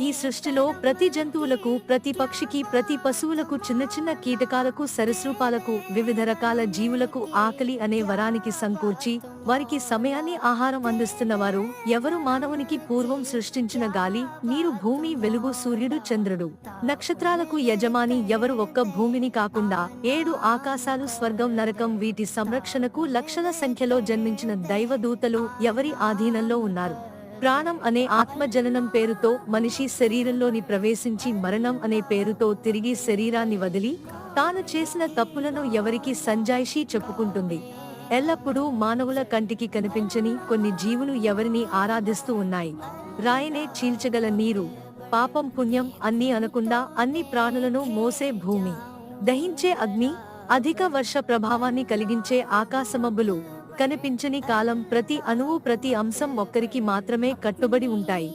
ఈ సృష్టిలో ప్రతి జంతువులకు ప్రతి పక్షికి ప్రతి పశువులకు చిన్న చిన్న కీటకాలకు సరస్రూపాలకు వివిధ రకాల జీవులకు ఆకలి అనే వరానికి సంకూర్చి వారికి సమయాన్ని ఆహారం అందిస్తున్నవారు ఎవరు మానవునికి పూర్వం సృష్టించిన గాలి నీరు భూమి వెలుగు సూర్యుడు చంద్రుడు. నక్షత్రాలకు యజమాని ఎవరు ఒక్క భూమిని కాకుండా ఏడు ఆకాశాలు స్వర్గం నరకం వీటి సంరక్షణకు లక్షల సంఖ్యలో జన్మించిన దైవదూతలు ఎవరి ఆధీనంలో ఉన్నారు? ప్రాణం అనే ఆత్మజననం పేరుతో మనిషి శరీరంలోని ప్రవేశించి మరణం అనే పేరుతో తిరిగి శరీరాన్ని వదిలి తాను చేసిన తప్పులను ఎవరికి సంజాయిషీ చెప్పుకుంటుంది. ఎల్లప్పుడూ మానవుల కంటికి కనిపించని కొన్ని జీవులు ఎవరిని ఆరాధిస్తూ ఉన్నాయి. రాయనే చీల్చగల నీరు పాపం పుణ్యం అన్నీ అనకుండా అన్ని ప్రాణులను మోసే భూమి. దహించే అగ్ని అధిక వర్ష ప్రభావాన్ని కలిగించే ఆకాశమబ్బులు కనిపించని కాలం ప్రతి అణువు ప్రతి అంశం ఒక్కరికి మాత్రమే కట్టుబడి ఉంటాయి.